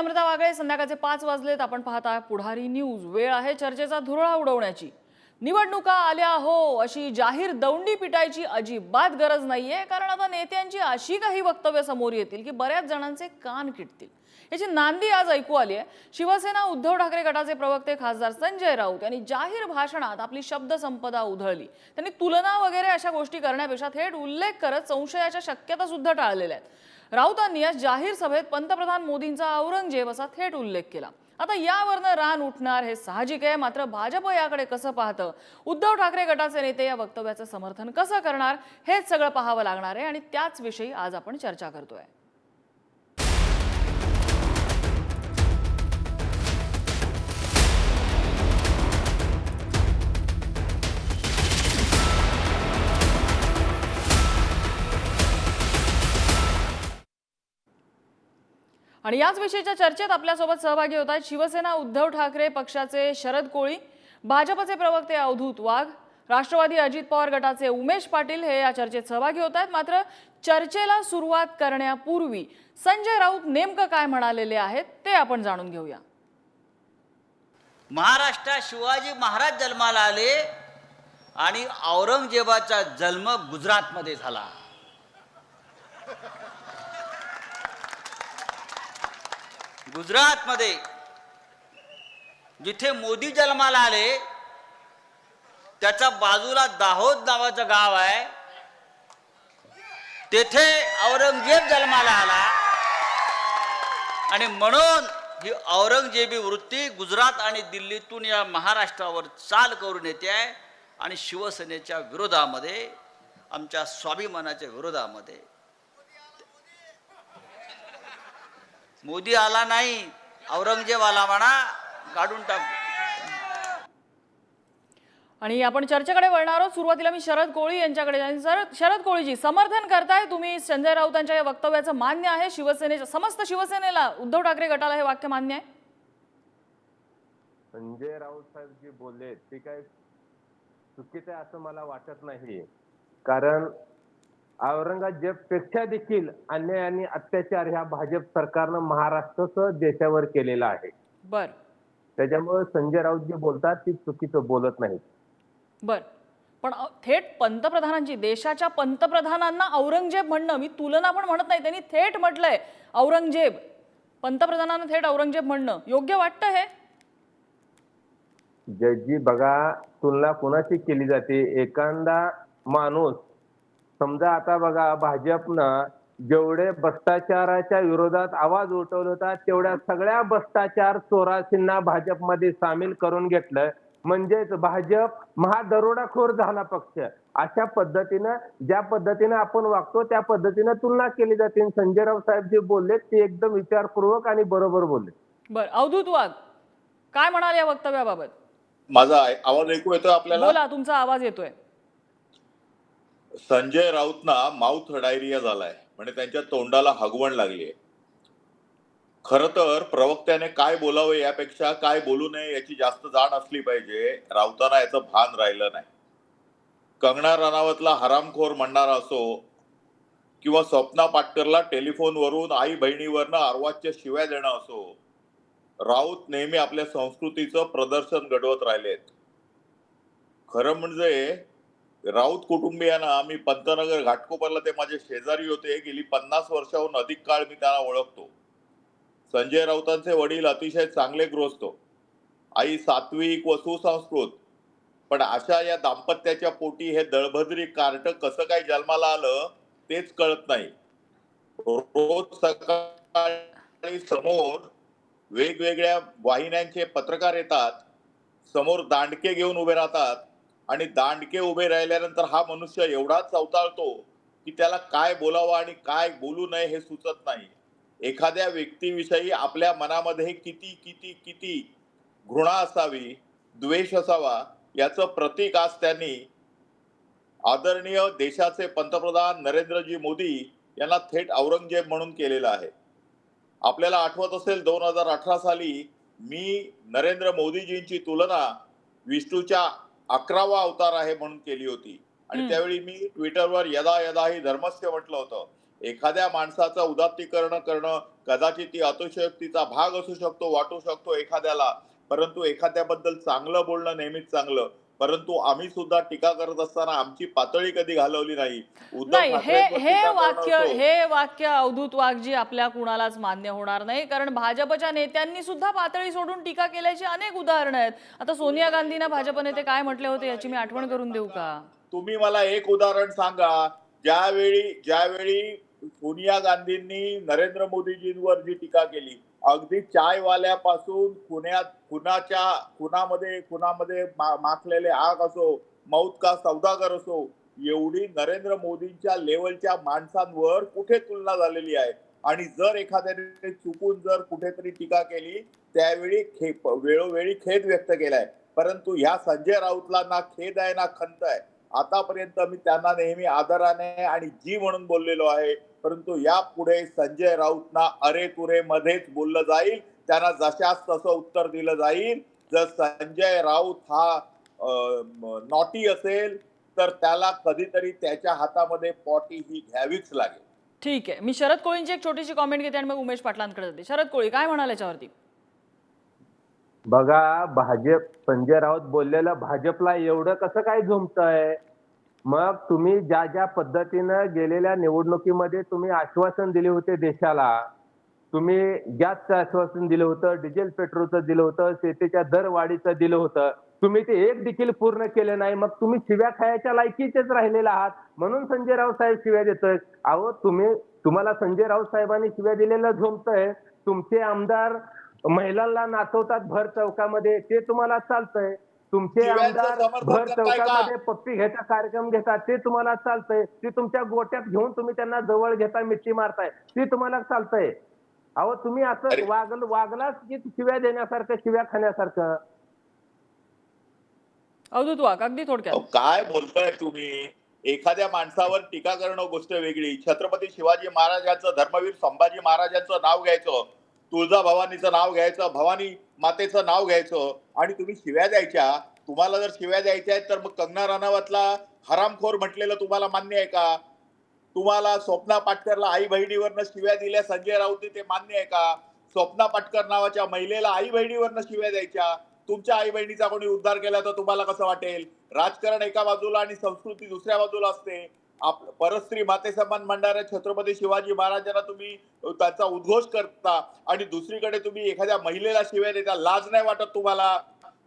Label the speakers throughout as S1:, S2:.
S1: अमृता वागळे संध्याकाळचे पाच वाजलेत. आपण पाहता पुढारी न्यूज. वेळ आहे चर्चेचा धुरळा उडवण्याची. निवडणुका आल्या हो अशी जाहीर दौंडी पिटायची अजिबात गरज नाहीये कारण आता नेत्यांची अशी काही वक्तव्य समोर येतील की बऱ्याच जणांचे कान किटतील. याची नांदी आज ऐकू आली आहे. शिवसेना उद्धव ठाकरे गटाचे प्रवक्ते खासदार संजय राऊत यांनी जाहीर भाषणात आपली शब्दसंपदा उधळली. त्यांनी तुलना वगैरे अशा गोष्टी करण्यापेक्षा थेट उल्लेख करत संशयाच्या शक्यता सुद्धा टाळलेल्या आहेत. राऊतांनी या जाहीर सभेत पंतप्रधान मोदींचा औरंगजेब असा थेट उल्लेख केला. आता यावरनं रान उठणार हे साहजिक आहे मात्र भाजप याकडे कसं पाहतं? उद्धव ठाकरे गटाचे नेते या वक्तव्याचं समर्थन कसं करणार? हेच सगळं पाहावं लागणार आहे आणि त्याच विषयी आज आपण चर्चा करतोय. आणि याच विषयीच्या चर्चेत आपल्यासोबत सहभागी होत आहेत शिवसेना उद्धव ठाकरे पक्षाचे शरद कोळी भाजपचे प्रवक्ते अवधूत वाघ राष्ट्रवादी अजित पवार गटाचे उमेश पाटील हे या चर्चेत सहभागी होत आहेत. मात्र चर्चेला सुरुवात करण्यापूर्वी संजय राऊत नेमकं काय म्हणालेले आहेत ते आपण जाणून घेऊया.
S2: महाराष्ट्रात शिवाजी महाराज जन्माला आले आणि औरंगजेबाचा जन्म गुजरातमध्ये झाला. गुजरातमध्ये जिथे मोदी जन्माला आले त्याच्या बाजूला दाहोद नावाचं गाव आहे. तेथे औरंगजेब जन्माला आला. आणि म्हणून ही औरंगजेबी वृत्ती गुजरात आणि दिल्लीतून या महाराष्ट्रावर चाल करून येते आहे. आणि शिवसेनेच्या विरोधामध्ये आमच्या स्वाभिमानाच्या विरोधामध्ये मोदी आला नाही औरंगजेब आला म्हणा काढून टाकू.
S1: आणि आपण चर्चेकडे वळणार आहोत. सुरुवातीला मी शरद कोळी यांच्याकडे जाईन. सर शरद कोळीजी समर्थन करताय तुम्ही संजय राऊतांच्या या वक्तव्याचं मान्य आहे. शिवसेनेच्या समस्त शिवसेनेला उद्धव ठाकरे गटाला हे वाक्य मान्य आहे?
S3: संजय राऊत साहेब जे बोलले ते काय चुकीचं आहे असं मला वाटत नाही. कारण औरंगजेबपेक्षा देखील अन्याय आणि अत्याचार ह्या भाजप सरकारनं महाराष्ट्रासह देशावर केलेला आहे.
S1: बर.
S3: त्याच्यामुळे संजय राऊत जे बोलतात ती चुकीचं बोलत नाहीत.
S1: बर. पण थेट पंतप्रधानांची देशाच्या पंतप्रधानांना औरंगजेब म्हणणं मी तुलना पण म्हणत नाही त्यांनी थेट म्हटलंय औरंगजेब. पंतप्रधानांना थेट औरंगजेब म्हणणं योग्य वाटतं हे?
S3: जजी बघा तुलना कोणाची केली जाते? एखादा माणूस समजा आता बघा भाजपनं जेवढे भ्रष्टाचाराच्या विरोधात आवाज उठवला होता तेवढ्या सगळ्या भ्रष्टाचार चोराशींना भाजपमध्ये सामील करून घेतलं. म्हणजेच भाजप महादरोडाखोर झाला पक्ष. अशा पद्धतीनं ज्या पद्धतीनं आपण वागतो त्या पद्धतीनं तुलना केली जाते. संजय राऊत साहेब जे बोलले ते एकदम विचारपूर्वक आणि बरोबर बोलले
S1: बर अवधूत वाघ काय म्हणाल या वक्तव्याबाबत?
S4: माझा आवाज ऐकू येतो आपल्याला?
S1: बोला तुमचा आवाज येतोय.
S4: संजय राऊतना माउथ डायरिया झालाय. म्हणजे त्यांच्या तोंडाला हगवण लागली आहे. खर तर प्रवक्त्याने काय बोलावं यापेक्षा काय बोलू नये याची जास्त जाण असली पाहिजे. राऊतांना याचं भान राहिलं नाही. कंगना राणावतला हरामखोर म्हणणारा असो किंवा स्वप्ना पाटकरला टेलिफोनवरून आई बहिणीवरनं आर्वाच्या शिव्या देणं असो राऊत नेहमी आपल्या संस्कृतीचं प्रदर्शन घडवत राहिलेत. खरं म्हणजे राऊत कुटुंबियांना मी पंतनगर घाटकोपरला ते माझे शेजारी होते. गेली पन्नास वर्षाहून अधिक काळ मी त्यांना ओळखतो. संजय राऊतांचे वडील अतिशय चांगले गृहस्थ. आई सात्विक व सुसंस्कृत. पण अशा या दाम्पत्याच्या पोटी हे दळभद्री कार्ट कसं काय जन्माला आलं तेच कळत नाही. रोज सकाळी समोर वेगवेगळ्या वाहिन्यांचे पत्रकार येतात. समोर दांडके घेऊन उभे राहतात. आणि दांडके उभे राहिल्यानंतर हा मनुष्य एवढा चवताळतो की त्याला काय बोलावं आणि काय बोलू नये हे सुचत नाही. एखाद्या व्यक्तीविषयी आपल्या मनामध्ये किती किती किती घृणा असावी द्वेष असावा याचं प्रतीक आज त्यांनी आदरणीय देशाचे पंतप्रधान नरेंद्रजी मोदी यांना थेट औरंगजेब म्हणून केलेलं आहे. आपल्याला आठवत असेल दोन हजार अठरा साली मी नरेंद्र मोदीजींची तुलना विष्णूच्या अकरावा अवतार आहे म्हणून केली होती. आणि. त्यावेळी मी ट्विटरवर यदा यदा ही धर्मस्य म्हटलं होतं. एखाद्या माणसाचं उदात्तीकरण करणं कदाचित ती अतिशयोक्तीचा भाग असू शकतो वाटू शकतो एखाद्याला. परंतु एखाद्याबद्दल चांगलं बोलणं नेहमीच चांगलं. परंतु आम्ही सुद्धा टीका करत असताना आमची पातळी कधी घालवली नाही.
S1: नाही हे हे वाक्य हे वाक्य अवधूत वाघजी आपल्या कुणालाच मान्य होणार नाही कारण भाजपच्या नेत्यांनी सुद्धा पातळी सोडून टीका केल्याची अनेक उदाहरणं आहेत. आता सोनिया गांधींना भाजप नेते काय म्हटले होते याची मी आठवण करून देऊ का?
S4: तुम्ही मला एक उदाहरण सांगा. ज्यावेळी ज्यावेळी सोनिया गांधींनी नरेंद्र मोदीजींवर जी टीका केली अगदी चायवाल्यापासून खुन्यात खुनाच्या खुनामध्ये खुनामध्ये मा- माखलेले आग असो मौत का सौदागर असो एवढी नरेंद्र मोदींच्या लेवलच्या माणसांवर कुठे तुलना झालेली आहे? आणि जर एखाद्याने चुकून जर कुठेतरी टीका केली त्यावेळी खे वेळोवेळी खेद व्यक्त केलाय. परंतु ह्या संजय राऊतला ना खेद आहे ना खंत आहे? आतापर्यंत मी त्यांना नेहमी आदराने आणि जी म्हणून बोललेलो आहे परंतु यापुढे संजय राऊतना अरे तुरे मध्येच बोललं जाईल. त्यांना जशास तसं उत्तर दिलं जाईल. जर संजय राऊत हा नॉटी असेल तर त्याला कधीतरी त्याच्या हातामध्ये पॉटी ही घ्यावीच लागेल.
S1: ठीक आहे. मी शरद कोळींची एक छोटीशी कॉमेंट घेते आणि मग उमेश पाटलांकडे जाते. शरद कोळी काय म्हणाल याच्यावरती?
S3: बघा भाजप संजय राऊत बोललेलं भाजपला एवढं कसं काय झुमतंय? मग तुम्ही ज्या ज्या पद्धतीनं गेलेल्या निवडणुकीमध्ये तुम्ही आश्वासन दिले होते देशाला तुम्ही गॅसचं आश्वासन दिलं होतं डिझेल पेट्रोलचं दिलं होतं शेतीच्या दरवाढीचं दिलं होतं. तुम्ही ते एक देखील पूर्ण केले नाही. मग तुम्ही शिव्या खायच्या लायकीचेच राहिलेले आहात. म्हणून संजय राव साहेब शिव्या देतोय. अहो तुम्ही तुम्हाला संजय राव साहेबांनी शिव्या दिलेलं झोमतंय तुमचे आमदार महिलांना नाचवतात भर चौकामध्ये. ते तुम्हाला चालतंय. तुमचे आमदार भर? चौकामध्ये पप्पी घ्यायचा कार्यक्रम घेतात ते तुम्हाला चालतंय. ते तुमच्या गोट्यात घेऊन तुम्ही त्यांना जवळ घेता मिठी मारताय. ते तुम्हाला चालतंय. अहो तुम्ही. असं वागल वागलाच की शिव्या देण्यासारखं शिव्या खाण्यासारखं.
S1: अवधूत वाघ अगदी थोडक्यात.
S4: काय बोलताय तुम्ही? एखाद्या माणसावर टीका करणं गोष्ट वेगळी. छत्रपती शिवाजी महाराजांचं धर्मवीर संभाजी महाराजांचं नाव घ्यायचं तुळजा भवानीचं नाव घ्यायचं भवानी मातेचं नाव घ्यायचं आणि तुम्ही शिव्या द्यायच्या. तुम्हाला जर शिव्या द्यायच्या आहेत तर मग कंगना राणावतला हरामखोर म्हटलेलं तुम्हाला मान्य आहे का? तुम्हाला स्वप्ना पाटकरला आई बहिणीवरनं शिव्या दिल्या संजय राऊतने ते मान्य आहे का? स्वप्ना पाटकर नावाच्या महिलेला आई बहिणीवरनं शिव्या द्यायच्या. तुमच्या आई बहिणीचा कोणी उद्धार केला तर तुम्हाला कसं वाटेल? राजकारण एका बाजूला आणि संस्कृती दुसऱ्या बाजूला असते. आप परस्त्री माते सन्मान म्हणणाऱ्या छत्रपती शिवाजी महाराजांना तुम्ही त्यांचा उद्घोष करता आणि दुसरीकडे तुम्ही एखाद्या महिलेला शिव्या देता लाज नाही वाटत तुम्हाला.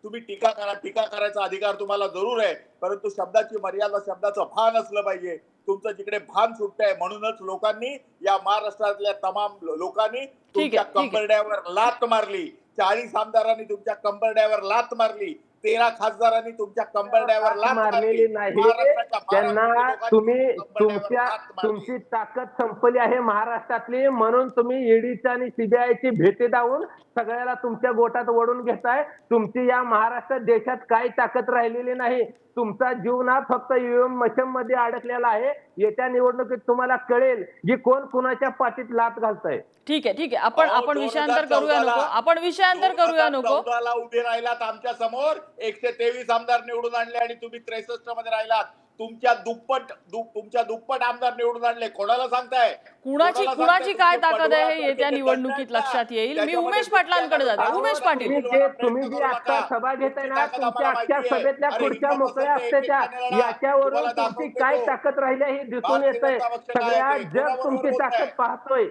S4: तुम्ही टीका करा टीका करायचा अधिकार तुम्हाला जरूर आहे परंतु शब्दाची मर्यादा शब्दाचं भान असलं पाहिजे. तुमचं जिकडे भान सुटतंय म्हणूनच लोकांनी या महाराष्ट्रातल्या तमाम लोकांनी तुमच्या. कंबरड्यावर लात मारली. चाळीस आमदारांनी तुमच्या कंबरड्यावर लात मारली. तेरा खासदारांनी तुमच्या कंबरड्यावर लात
S3: मारलेली
S4: मारली.
S3: नाही. त्यांना तुम्ही तुमच्या. तुमची ताकद संपली आहे महाराष्ट्रातली. म्हणून तुम्ही ईडीची आणि सीबीआयची भेटी दावून सगळ्याला तुमच्या गोटात ओढून घेताय. तुमची या महाराष्ट्र देशात काही ताकद राहिलेली नाही. तुमचा जीव ना फक्त ईव्हीएम मशीन मध्ये अडकलेला आहे. येत्या निवडणुकीत तुम्हाला कळेल की कोण कुणाच्या पाठीत लात घालतंय.
S1: ठीक आहे ठीक आहे. आपण आपण विषयांतर
S4: 2014
S1: करूया नको. आपण विषयांतर करूया नको.
S4: 2014 ला उभे राहिलात आमच्यासमोर एकशे तेवीस आमदार निवडून आणले आणि तुम्ही त्रेसष्टमध्ये राहिलात. तुमच्या दुप्पट तुमच्या दुप्पट आमदार निवडून आणले. कोणाला सांगताय?
S1: कुणाची
S4: कोणाला
S1: कुणाची? काय ताकद आहे हे येत्या निवडणुकीत. लक्षात येईल. मी उमेश पाटलांकडे जाते. उमेश पाटील.
S3: तुम्ही जे आता सभा घेताय ना तुमच्या आजच्या सभेतल्या खुर्च्या मोकळ्या असते त्या. याच्यावरून तुमची काय ताकद राहिली आहे हे दिसून येत आहे सगळ्या जग तुमची ताकद पाहतोय.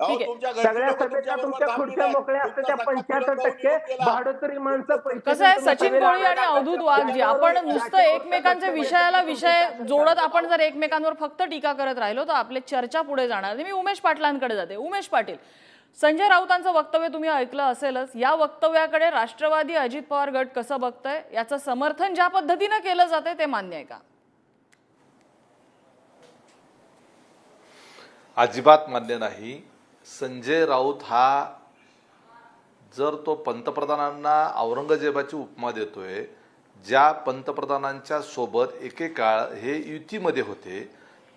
S3: सगळ्या सभेतल्या तुमच्या खुर्च्या मोकळ्या असते त्या पंच्याहत्तर टक्के भाडोतरी माणसं पैसे
S1: कसं आहे सचिन कोळी आणि. अवधूत वाघजी आपण नुसतं एकमेकांच्या विषयाला विषय जोडत आपण जर एकमेकांवर फक्त टीका करत राहिलो तर आपली चर्चा पुढे जाणार. नाही. मी उमेश पाटलांकडे जाते. उमेश पाटील संजय राऊतांचं वक्तव्य तुम्ही ऐकलं असेलच. या वक्तव्याकडे राष्ट्रवादी अजित पवार गट कसं बघतंय याचं समर्थन ज्या पद्धतीनं केलं जातंय ते मान्य आहे का?
S5: अजिबात मान्य नाही. संजय राऊत हा जर तो पंतप्रधानांना औरंगजेबाची उपमा देतोय ज्या पंतप्रधानांच्या सोबत एकेकाळ हे युतीमध्ये होते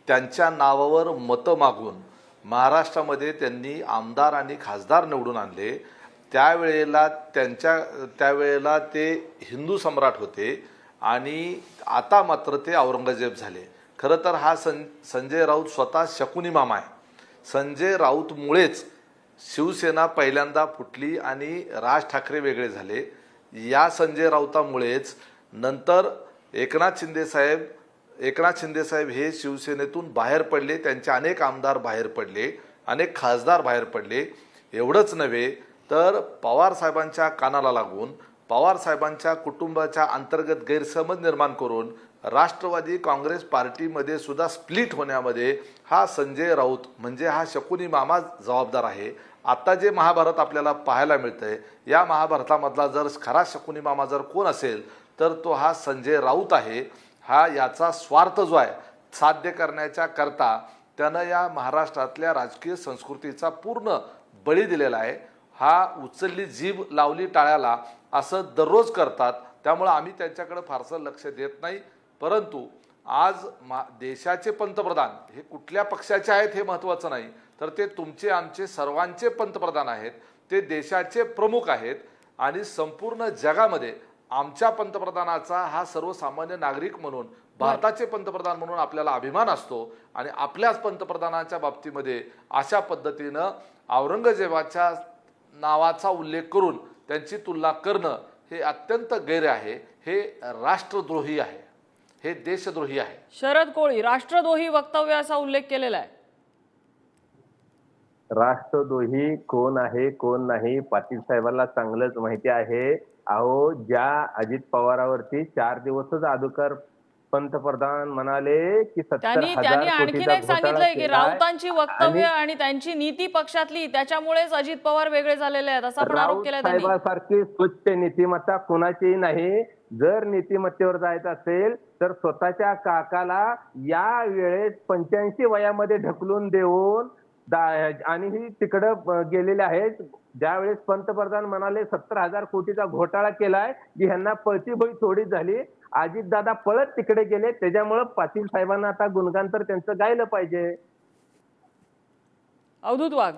S5: त्यांच्या नावावर मतं मागून महाराष्ट्रामध्ये त्यांनी आमदार आणि खासदार निवडून आणले. त्यावेळेला त्यांच्या त्यावेळेला ते हिंदू सम्राट होते आणि आता मात्र ते औरंगजेब झाले. खरं तर हा सं संजय राऊत स्वतः शकुनी मामा आहे. संजय राऊतमुळेच शिवसेना पहिल्यांदा फुटली आणि राज ठाकरे वेगळे झाले. या संजय राऊतामुळेच नंतर एकनाथ शिंदेसाहेब एकनाथ शिंदेसाहेब हे शिवसेनेतून बाहेर पडले त्यांचे अनेक आमदार बाहेर पडले अनेक खासदार बाहेर पडले. एवढंच नव्हे तर पवार साहेबांच्या कानाला लागून पवार साहेबांच्या कुटुंबाच्या अंतर्गत गैरसमज निर्माण करून राष्ट्रवादी काँग्रेस पार्टीमध्ये सुद्धा स्प्लिट होण्यामध्ये हा संजय राऊत म्हणजे हा शकुनी मामा जबाबदार आहे. आता जे महाभारत आपल्याला पाहायला मिळतं आहे या महाभारतामधला जर खरा शकुनी मामा जर कोण असेल तर तो हा संजय राऊत आहे. हा याचा स्वार्थ जो आहे साध्य करण्याच्या करता त्यानं या महाराष्ट्रातल्या राजकीय संस्कृतीचा पूर्ण बळी दिलेला आहे. हा उचलली जीभ लावली टाळ्याला असं दररोज करतात. त्यामुळं आम्ही त्यांच्याकडे फारसं लक्ष देत नाही. परंतु आज मा देशाचे पंतप्रधान हे कुठल्या पक्षाचे आहेत हे महत्त्वाचं नाही तर ते तुमचे आमचे सर्वांचे पंतप्रधान आहेत ते देशाचे प्रमुख आहेत आणि संपूर्ण जगामध्ये आमच्या पंतप्रधानाचा हा सर्वसामान्य नागरिक म्हणून भारताचे पंतप्रधान म्हणून आपल्याला अभिमान असतो आणि आपल्याच पंतप्रधानाच्या बाबतीमध्ये अशा पद्धतीनं औरंगजेबाच्या नावाचा उल्लेख करून त्यांची तुलना करणं हे अत्यंत गैर आहे हे राष्ट्रद्रोही आहे. हे देशद्रोही आहे.
S1: शरद कोळी राष्ट्रद्रोही वक्तव्य असा उल्लेख केलेला आहे.
S3: राष्ट्रद्रोही कोण आहे कोण नाही पाटील साहेबांना चांगलंच माहिती आहे. अहो ज्या अजित पवारावरती चार दिवसच अगोदर पंतप्रधान म्हणाले की सत्तर
S1: त्यांनी
S3: हजार
S1: त्यांनी आणखीन
S3: कोटीचा
S1: एक सांगितलंय की राऊतांची वक्तव्य
S3: आणि
S1: आणि त्यांची नीती पक्षातली त्याच्यामुळेच अजित पवार वेगळे झालेले आहेत असा पण आरोप
S3: राऊत
S1: केलाय त्यांनी.
S3: साहेबासारखी स्वच्छ नीतिमत्ता कोणाचीही नाही. जर नीतिमत्तेवर जायचं असेल तर स्वतःच्या काकाला या वेळेस पंच्याऐंशी वयामध्ये ढकलून देऊन आणि ही तिकडं गेलेले आहेत. ज्यावेळेस पंतप्रधान म्हणाले सत्तर हजार कोटीचा घोटाळा केलाय की ह्यांना पळती भोई थोडी झाली. अजितदादा पळत तिकडे गेले. त्याच्यामुळं पाटील साहेबांना आता गुणगान तर त्यांचं गायलं पाहिजे.
S1: अवधूत वाघ.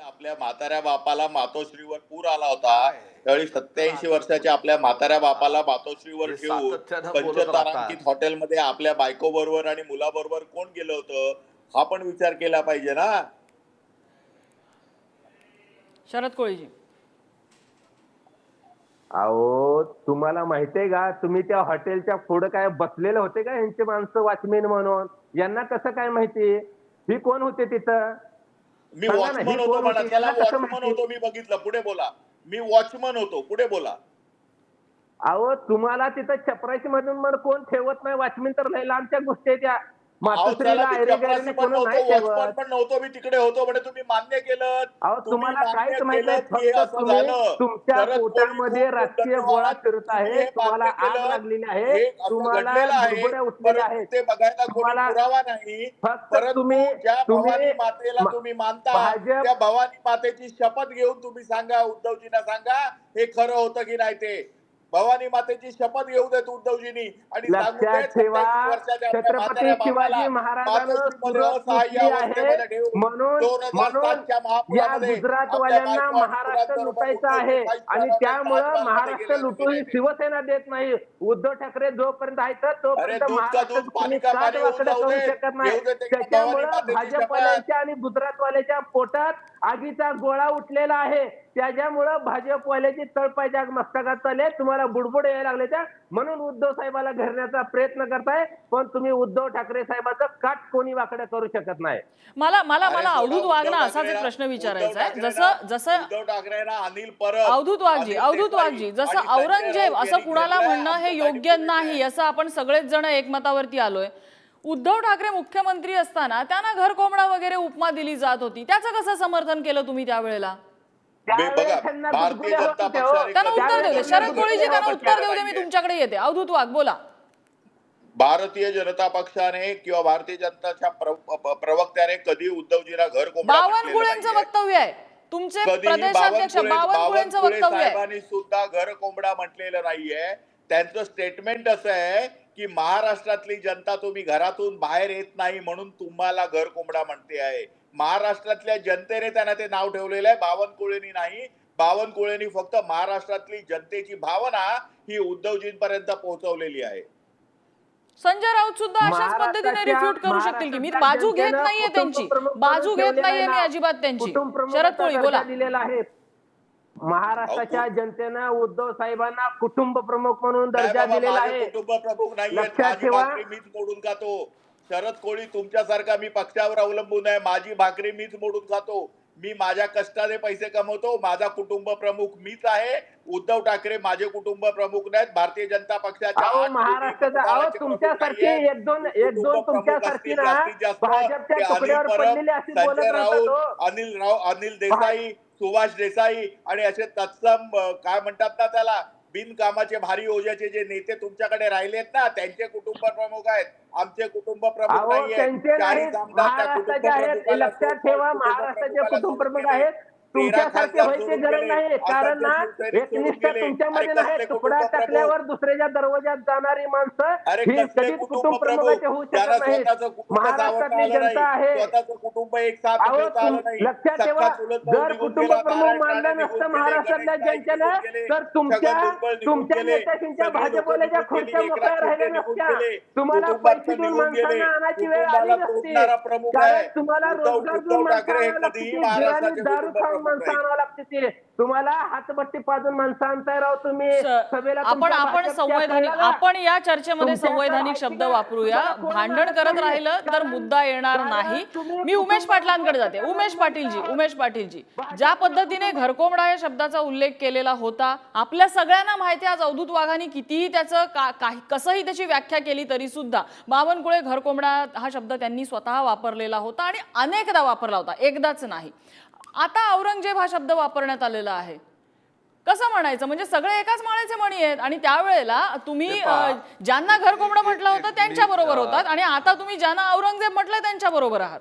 S4: आपल्या म्हाताऱ्या बापाला मातोश्रीवर पूर आला होता. त्यावेळी सत्याऐंशी वर्षाच्या आपल्या म्हाताऱ्या बापाला मातोश्रीवर ठेवून
S5: बोलत
S4: पंचतारांकित. हॉटेलमध्ये आपल्या बायको बरोबर आणि मुलाबरोबर कोण गेलं होतं? हा पण विचार केला पाहिजे ना.
S1: शरद कोळीजी.
S3: अहो तुम्हाला माहितीये का? तुम्ही त्या हॉटेलच्या पुढे काय बसलेले होते का यांचे माणसं वॉचमेन म्हणून? यांना कसं काय माहिती? ही कोण होते तिथं?
S4: मी
S3: सांगा ना,
S4: वॉचमन
S3: ही
S4: होतो
S3: कोण
S4: म्हणा
S3: होती?
S4: त्याला
S3: कसं
S4: वॉचमन
S3: माहिती?
S4: होतो मी बघितलं. पुढे बोला. मी वॉचमन होतो. पुढे बोला.
S3: अहो तुम्हाला तिथं चपराशी मधून मग कोण ठेवत नाही? वॉचमेन तर लय लांबच्या गोष्टी आहेत त्या
S4: मी पण नव्हतो मी तिकडे होतो म्हणे तुम्ही मान्य केलं
S3: तुम्हाला काहीच माहीत. तुमच्या पोटामध्ये राजकीय. गोळा फिरत आहे तुम्हाला आग. लागलेली आहे तुम्हाला
S4: परंतु
S3: आहेत
S4: ते बघायला पुरावा नाही परंतु
S3: तुम्ही
S4: भवानी मातेला तुम्ही मानता त्या भवानी मातेची शपथ घेऊन तुम्ही सांगा उद्धवजींना सांगा हे खरं होतं की नाही ते भवानी मातेची शपथ घेऊ देत उद्धवजींनी आणि सांगू
S3: लक्षात
S4: देत
S3: ठेवा
S4: 27 वर्षाच्या आपल्या
S3: छत्रपती शिवाजी महाराजांना
S4: मातोश्रीमध्ये
S3: सुरत
S4: असहाय्य
S3: कुठली
S4: अवस्थेमध्ये
S3: आहे
S4: ठेवून
S3: म्हणून
S4: 2007
S3: म्हणून
S4: च्या
S3: या
S4: महापुरामध्ये
S3: गुजरातवाल्यांना
S4: आपल्या बायको आणि
S3: महाराष्ट्र लुटायचं आहे आणि त्यामुळं. महाराष्ट्र लुटून. शिवसेना देत नाही उद्धव ठाकरे जोपर्यंत आहेत तोपर्यंत महाराष्ट्र. शकत नाही त्याच्यामुळं भाजपवाल्यांच्या आणि गुजरातवाल्याच्या पोटात आगीचा गोळा उठलेला आहे. त्याच्यामुळं भाजपवाल्याची तळपायच्या मस्तकात चालले तुम्हाला बुडबुड यायला लागले त्या. म्हणून उद्धव साहेबाला घरण्याचा प्रयत्न करताय. पण तुम्ही उद्धव ठाकरे साहेबाचं काट कोणी वाकडं करू शकत नाही.
S1: मला मला मला अवधूत वाघ ना
S4: उद्धव
S1: असाच एक प्रश्न विचारायचा आहे. जसं जसं
S4: उद्धव ठाकरेंना अनिल परब
S1: अवधूत वाघजी अवधूत वाघजी जसं औरंगजेब असं कुणाला म्हणणं हे योग्य नाही. असं आपण सगळेच जण एकमतावरती आलोय. उद्धव ठाकरे मुख्यमंत्री असताना त्यांना घर कोंबडा वगैरे उपमा दिली जात होती. त्याचं कसं समर्थन केलं तुम्ही त्यावेळेला?
S3: त्यांना
S1: उत्तर देऊ दे. शरद कोळीजी त्यांना उत्तर देऊ दे मी. तुमच्याकडे येते. अवधूत वाघ बोला.
S4: भारतीय जनता पक्षाने किंवा भारतीय जनताच्या प्रवक्त्याने कधी उद्धवजीला घर
S1: बावनकुळेंचं. वक्तव्य आहे. तुमचे प्रदेशाध्यक्ष
S4: बावनकुळे
S1: बावनकुळेंचं
S4: बावनकुळे
S1: वक्तव्य आहे.
S4: सुद्धा घर कोंबडा म्हटलेलं नाहीये. त्यांचं स्टेटमेंट असं आहे की महाराष्ट्रातली जनता तुम्ही घरातून बाहेर येत नाही म्हणून तुम्हाला घर कोंबडा म्हणते आहे. महाराष्ट्रातल्या जनतेने त्यांना ते नाव ठेवलेलं आहे. बावनकुळेनी नाही. बावनकुळेनी फक्त महाराष्ट्रातली जनतेची भावना ही उद्धवजींपर्यंत पोहोचवलेली आहे.
S1: संजय राऊत सुद्धा अशाच पद्धतीने रिफ्यूट करू शकतील की मी बाजू घेत नाहीये त्यांची. बाजू घेत नाहीये मी अजिबात त्यांची. शरद कोळी बोला.
S3: दिलेला आहे. महाराष्ट्राच्या जनतेनं उद्धव साहेबांना कुटुंब प्रमुख म्हणून
S4: नाही
S3: दर्जा दिलेला आहे.
S4: कुटुंब प्रमुख. भाकरी मीच मोडून खातो. शरद कोळी तुमच्यासारखा मी पक्षावर अवलंबून आहे. माझी भाकरी मीच मोडून खातो. मी माझ्या कष्टाने पैसे कमवतो माझा कुटुंब प्रमुख मीच आहे उद्धव ठाकरे माझे कुटुंब प्रमुख नाहीत भारतीय जनता पक्षाच्या
S3: महाराष्ट्राचा तुमच्यासारखी. एक दोन दोन तुमच्यासारखी
S4: संजय राऊत
S3: हो.
S4: अनिल राव अनिल देसाई सुभाष देसाई आणि असे तत्सम काय म्हणतात ना त्याला बिनकामाचे भारी ओझ्याचे जे नेते तुमच्याकडे राहिलेत ना त्यांचे कुटुंब प्रमुख आहेत. आमचे कुटुंब प्रमुख नाहीये
S3: आहेत लक्षात ठेवा महाराष्ट्राचे कुटुंब प्रमुख. आहेत. तुमच्यासारखे व्हायची गरज. नाही कारण ना एक
S4: सोडून
S3: निष्ठा
S4: गेले.
S3: तुमच्यामध्ये नाही तुकडा? टाकल्यावर दुसऱ्याच्या दरवाज्यात जाणारी माणसं ही कधीच
S4: कुटुंब
S3: कुटुंब
S4: प्रमुख
S3: प्रमुखाचे होऊ शकत
S4: सावरता
S3: महाराष्ट्रातली जनता
S4: नाही
S3: आहे
S4: नाही
S3: लक्षात ठेवा जर कुटुंब प्रमुख मानलं नसतं महाराष्ट्रातल्या जनतेनं तर तुमच्या तुमच्या भाजपवाल्याच्या
S4: निघून गेली,
S3: खुर्च्या मोकळ्या राहिल्या नसत्या तुम्हाला पैसे देऊन माणसांना आणायची वेळ आली नसती. कारण तुम्हाला रोजगार देऊन माणसं
S4: ठाकरे
S3: आणायला
S4: कधीही
S3: लागते.
S4: महाराष्ट्राचे
S3: बिराणी दारू माणसं. आणावं लागते ते तुम्हाला हातबट्टी पाजून माणसं आणताय राव तुम्ही सभेला
S1: आपण
S3: तुमच्या
S1: आपण संवैधानिक
S3: कळला.
S1: आपण या चर्चेमध्ये
S3: तुमच्या
S1: संवैधानिक शब्द वापरूया
S3: तुम्हाला कोण
S1: भांडण करत. राहिलं तर
S3: कारण-
S1: मुद्दा येणार
S3: कारण
S1: नाही
S3: तुम्ही
S1: मी उमेश
S3: कुटुंबात
S1: पाटलांकडे जाते उमेश पाटीलजी उमेश पाटीलजी ज्या पद्धतीने घरकोंबडा या शब्दाचा उल्लेख केलेला होता आपल्या सगळ्यांना माहिती आहे आज अवधूत वाघांनी कितीही त्याचं का काही कसंही त्याची व्याख्या केली तरी सुद्धा बावनकुळे घरकोंबडा हा शब्द त्यांनी स्वतः वापरलेला होता आणि अनेकदा वापरला होता एकदाच नाही आता औरंगजेब हा शब्द वापरण्यात आलेला आहे. कसं म्हणायचं? म्हणजे सगळे एकाच माळ्याचे मणी आहेत आणि त्यावेळेला तुम्ही ज्यांना घर कोंबडं म्हटलं होतं त्यांच्या बरोबर होतात आणि आता तुम्ही ज्यांना औरंगजेब म्हटलं त्यांच्या बरोबर आहात.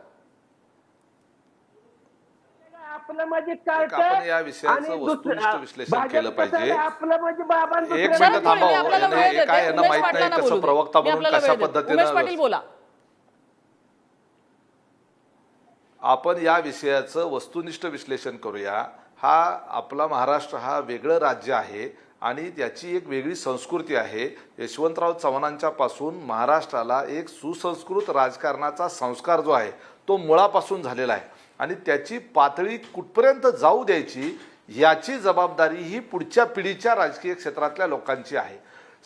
S3: आपलं म्हणजे
S5: एक आपण या विषयाचं वस्तुनिष्ठ विश्लेषण केलं पाहिजे.
S3: आपलं म्हणजे बाबा
S5: एक मिनिट थांबा हो. काय यांना माहीत नाही कसं. प्रवक्ता म्हणून कशा पद्धतीनं
S1: बोला.
S5: आपण या विषयाचं वस्तुनिष्ठ विश्लेषण करूया. हा आपला महाराष्ट्र हा वेगळं राज्य आहे आणि त्याची एक वेगळी संस्कृती आहे. यशवंतराव चव्हाणांच्या पासून महाराष्ट्राला एक सुसंस्कृत राजकारणाचा संस्कार जो आहे तो मुळापासून झालेला आहे. आणि त्याची पातळी कुठपर्यंत जाऊ द्यायची याची जबाबदारी ही पुढच्या पिढीच्या राजकीय क्षेत्रातल्या लोकांची आहे.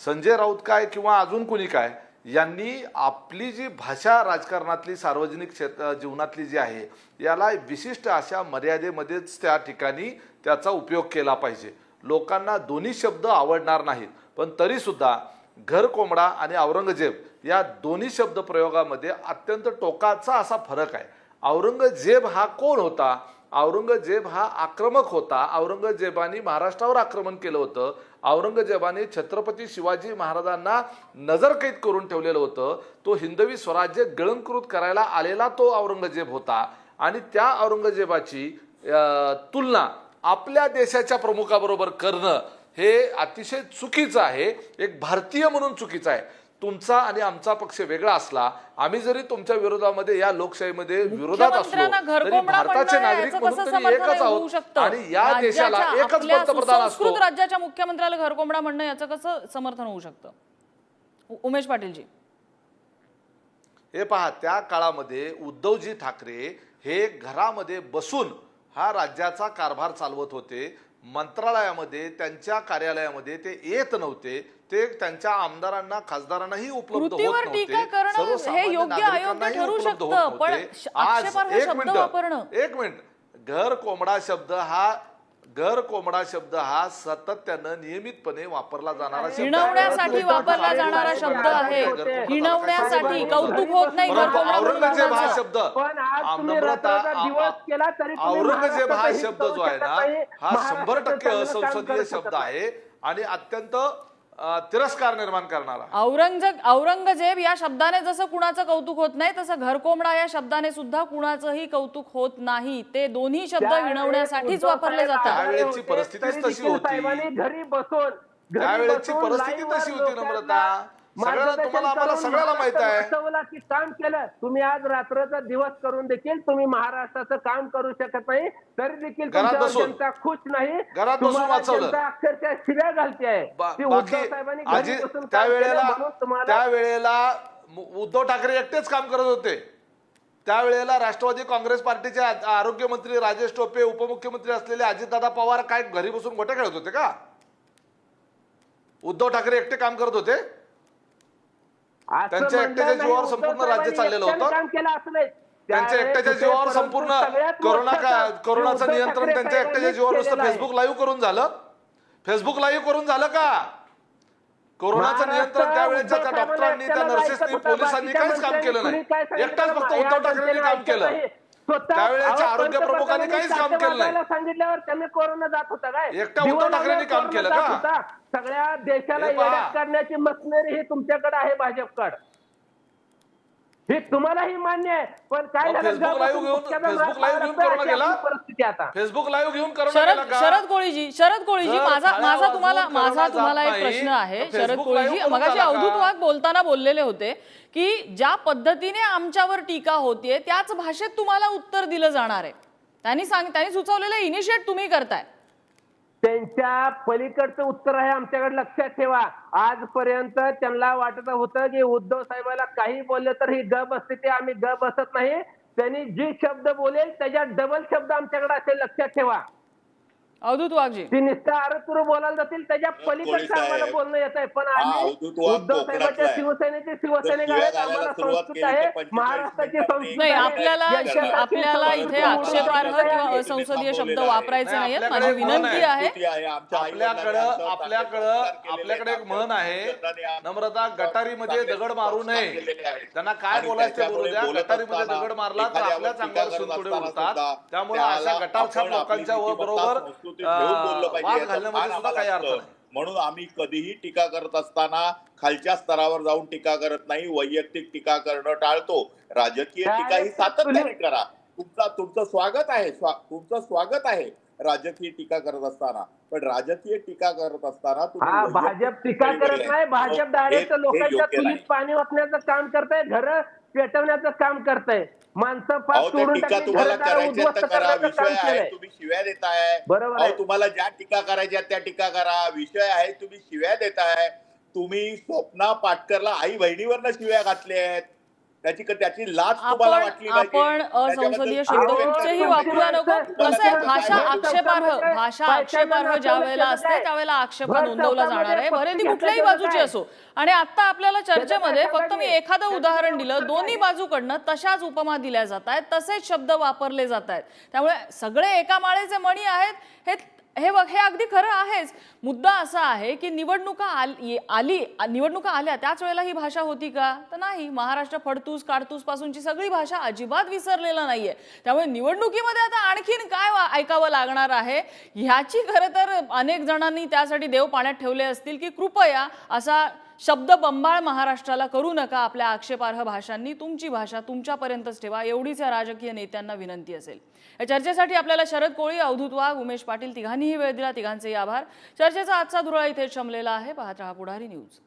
S5: संजय राऊत काय किंवा अजून कोणी काय यांनी आपली जी भाषा राजकारणातली सार्वजनिक क्षेत्र जीवनातली जी आहे याला विशिष्ट अशा मर्यादेमध्येच त्या ठिकाणी त्याचा उपयोग केला पाहिजे. लोकांना दोन्ही शब्द आवडणार नाहीत पण तरीसुद्धा घर कोंबडा आणि औरंगजेब या दोन्ही शब्द प्रयोगामध्ये अत्यंत टोकाचा असा फरक आहे. औरंगजेब हा कोण होता? औरंगजेब हा आक्रमक होता. औरंगजेबाने महाराष्ट्रावर आक्रमण केलं होतं. औरंगजेबाने छत्रपती शिवाजी महाराजांना नजरकैद करून ठेवलेलं होतं. तो हिंदवी स्वराज्य गिळंकृत करायला आलेला तो औरंगजेब होता. आणि त्या औरंगजेबाची तुलना आपल्या देशाच्या प्रमुखाबरोबर करणं हे अतिशय चुकीचं आहे. एक भारतीय म्हणून चुकीचं आहे. तुमचा आणि आमचा पक्ष वेगळा असला आम्ही जरी तुमच्या विरोधामध्ये या लोकशाहीमध्ये विरोधात असलो तरी भारताचे नागरिक म्हणून तरी एकच आहोत. आणि या देशाला एकच पंतप्रधान असतो.
S1: राज्याच्या मुख्यमंत्र्याला घरकोंबडा म्हणणं याचं कसं समर्थन होऊ शकतं? उमेश पाटीलजी.
S5: हे पहा त्या काळामध्ये उद्धवजी ठाकरे हे घरामध्ये बसून हा राज्याचा कारभार चालवत होते. मंत्रालयामध्ये त्यांच्या कार्यालयामध्ये ते येत नव्हते. ते त्यांच्या आमदारांना खासदारांनाही उपलब्ध होत नव्हते.
S1: हे
S5: आज एक
S1: शब्द
S5: मिनिट. एक मिनिट. घर कोंबडा शब्द हा घर कोंबडा शब्द हा सातत्यानं नियमितपणे वापरला जाणारा शब्द आहे.
S1: हिणवण्यासाठी वापरला जाणारा शब्द आहे हिणवण्यासाठी कौतुक होत नाही
S5: औरंगजेब हा. शब्द
S3: पण आज तुम्ही
S5: आम्रता
S3: रात्रभर दिवस केला तरी तुम्ही
S5: औरंगजेब हा शब्द जो आहे ना. हा शंभर टक्के असंसदीय शब्द. आहे आणि अत्यंत तिरस्कार निर्माण करणारा
S1: औरंगजेब औरंगजेब या शब्दाने जसं कुणाचं कौतुक होत नाही तसं घरकोंबडा या शब्दाने सुद्धा कुणाचंही कौतुक होत नाही. ते दोन्ही शब्द
S3: उद्धव
S1: वापरले
S5: त्यावेळेची परिस्थितीच तशी होती.
S3: साहेबांनी घरी बसून घरी
S5: त्यावेळेची परिस्थिती तशी होती नम्रता सगळ्याला तुम्हाला आम्हाला माहीत आहे.
S3: काम केलं. तुम्ही आज रात्रचा दिवस करून देखील तुम्ही महाराष्ट्राचं काम करू शकत नाही. तरी देखील. जनता खुश नाही.
S5: घरात बसून वाचवलं.
S3: अक्षरशः शिव्या घालते आहे.
S5: त्यावेळेला त्यावेळेला उद्धव ठाकरे एकटेच काम करत होते. त्यावेळेला राष्ट्रवादी काँग्रेस पार्टीचे आरोग्यमंत्री राजेश टोपे उपमुख्यमंत्री असलेले अजितदादा पवार काय घरी बसून गोट्या खेळत होते का? उद्धव ठाकरे एकटे काम करत होते? त्यांच्या एकट्याच्या जीवावर संपूर्ण राज्य चाललेलं होतं. त्यांच्या एकट्याच्या जीवावर संपूर्ण कोरोना कोरोनाचं नियंत्रण त्यांच्या एकट्याच्या जीवावर नुसतं. फेसबुक लाईव्ह करून झालं फेसबुक लाईव्ह करून झालं का कोरोनाचं नियंत्रण त्यावेळेच्या त्या डॉक्टरांनी त्या नर्सेसनी पोलिसांनी काहीच काम केलं नाही एकटाच फक्त. उद्धव ठाकरेंनी काम केलं.
S3: स्वतः
S5: त्यावेळेच्या
S3: अहो,
S5: आरोग्य प्रमुखांनी काहीच काम
S3: पंतप्रधानांनी
S5: केलं नाही.
S3: सांगितल्यावर त्यांनी कोरोना जात होता काय
S5: एकटा उद्धव
S3: दिवाणावर
S5: ठाकरेंनी काम
S3: कोरोना
S5: केलं
S3: जात
S5: का?
S3: होता. सगळ्या देशाला
S5: हे पहा.
S3: येड्यात करण्याची मशिनरी ही तुमच्याकडे आहे भाजपकडे हे तुम्हालाही मान्य आहे पण काय झालं
S5: फेसबुक लाईव्ह घेऊन-
S3: मुख्याचा
S5: फेसबुक
S3: मार
S5: लाईव्ह घेऊन
S3: खायला
S5: कोरोना
S3: अशी
S5: गेला?
S3: आपली परिस्थिती आता.
S5: फेसबुक लाईव्ह घेऊन करोना
S1: शरद
S5: गेला का?
S1: शरद कोळीजी शरद कोळीजी माझा माझा तुम्हाला
S5: करोना
S1: माझा
S5: जात
S1: तुम्हाला एक
S5: नाही,
S1: प्रश्न आहे.
S5: तर
S1: शरद कोळीजी
S5: करून
S1: मगाशी? अवधूत वाघ बोलताना बोललेले होते की ज्या पद्धतीने आमच्यावर टीका होतीये त्याच भाषेत तुम्हाला उत्तर दिलं जाणार आहे. त्यांनी सांग त्यांनी सुचवलेलं इनिशिएट तुम्ही करताय.
S3: त्यांच्या पलीकडचं उत्तर आहे आमच्याकडे लक्षात ठेवा. आजपर्यंत त्यांना वाटत होतं की उद्धव साहेबाला काही बोललं तर ही ग बसते ते आम्ही ग बसत नाही. त्यांनी जी शब्द बोलेल त्याच्यात डबल शब्द आमच्याकडे असेल लक्षात ठेवा.
S1: अवधूत वाघजी
S3: ती निष्ठा आरतुर बोलायला जातील त्याच्या
S4: कोळी
S3: पलीकडचं आम्हाला बोलणं येत आहे पण
S4: हा
S3: आम्ही उद्धव साहेबांच्या. शिवसेनेचे शिवसैनिक आहेत आम्हाला संस्कृत आहे
S4: 45
S3: महाराष्ट्राची संस्कृती
S1: नाही. आपल्याला आपल्याला इथे आक्षेपार्ह किंवा. असंसदीय शब्द. वापरायचे
S5: नाही,
S1: नाहीत माझी विनंती आहे
S5: आपल्याकडं आपल्याकडं आपल्याकडे एक. म्हण आहे नम्रता गटारीमध्ये दगड मारू नये. त्यांना काय बोलायचं ते बोलू द्या गटारीमध्ये दगड मारला तर आपल्याच अंगावर
S4: असताना
S5: उडतात त्यामुळे अशा
S4: आपली
S5: लोकांच्या बरोबर
S4: संस्कृती ठेवून बोललं पाहिजे याचा आम्हाला म्हणून आम्ही कधीही टीका करत असताना खालच्या स्तरावर जाऊन टीका करत नाही वैयक्तिक टीका करणं टाळतो. राजकीय
S3: काय
S4: टीका ही सातत्याने करा. तुमचा तुमचं स्वागत आहे स्वा- तुमचं स्वागत आहे राजकीय टीका करत असताना. पण राजकीय टीका करत असताना तुम्ही
S3: हा
S4: वैयक्तिक
S3: भाजप टीका करत. नाही. भाजप
S4: हे-
S3: डायरेक्ट
S4: हे
S3: लोकांच्या
S4: योग्य नाही.
S3: चुलीत पाणी ओतण्याचं काम करताय. घर पेटवण्याचं काम करताय. माणसं
S4: टीका
S3: टाकली,
S4: तुम्हाला करायची तर करा विषय आहे. तुम्ही शिव्या देताय.
S3: बरोबर आहे.
S4: तुम्हाला ज्या टीका करायच्या त्या टीका करा. विषय आहे तुम्ही शिव्या देताय. तुम्ही स्वप्ना पाटकरला आई बहिणीवरनं शिव्या घातल्या आहेत. त्याची त्याची लाच तुम्हाला
S1: आपण
S4: वाटली.
S1: आपण असंसदीय शब्द कुठचेही वापरूया
S4: नका.
S1: कसं आहे भाषा आक्षेपार्ह भाषा आक्षेपार्ह ज्या वेळेला असते त्यावेळेला आक्षेप नोंदवला जाणार आहे भले ती कुठल्याही बाजूची? असो आणि आता आपल्याला चर्चेमध्ये फक्त मी? एखादं उदाहरण दिलं दोन्ही? बाजूकडनं तशाच उपमा दिल्या जात आहेत तसेच शब्द वापरले जात आहेत त्यामुळे सगळे एका माळेचे मणी आहेत हे हे बघ हे अगदी खरं आहेच. मुद्दा असा आहे की निवडणुका आली आली निवडणुका आल्या त्याच वेळेला ही भाषा होती का? तर नाही. महाराष्ट्र फडतूस काडतूस पासूनची सगळी भाषा अजिबात विसरलेला नाहीये. त्यामुळे निवडणुकीमध्ये आता आणखीन काय वा- ऐकावं लागणार आहे? ह्याची खरं तर अनेक जणांनी त्यासाठी देव पाण्यात ठेवले असतील की कृपया असा शब्द बंबाळ महाराष्ट्राला करू नका आपल्या आक्षेपार्ह भाषांनी. तुमची भाषा तुमच्यापर्यंतच ठेवा एवढीच या राजकीय नेत्यांना विनंती असेल. या चर्चेसाठी आपल्याला शरद कोळी अवधूत वाघ उमेश पाटील तिघांनीही वेळ दिला. तिघांचेही आभार. चर्चेचा आजचा धुरळा इथे शमलेला आहे. पाहत रहा पुढारी न्यूज.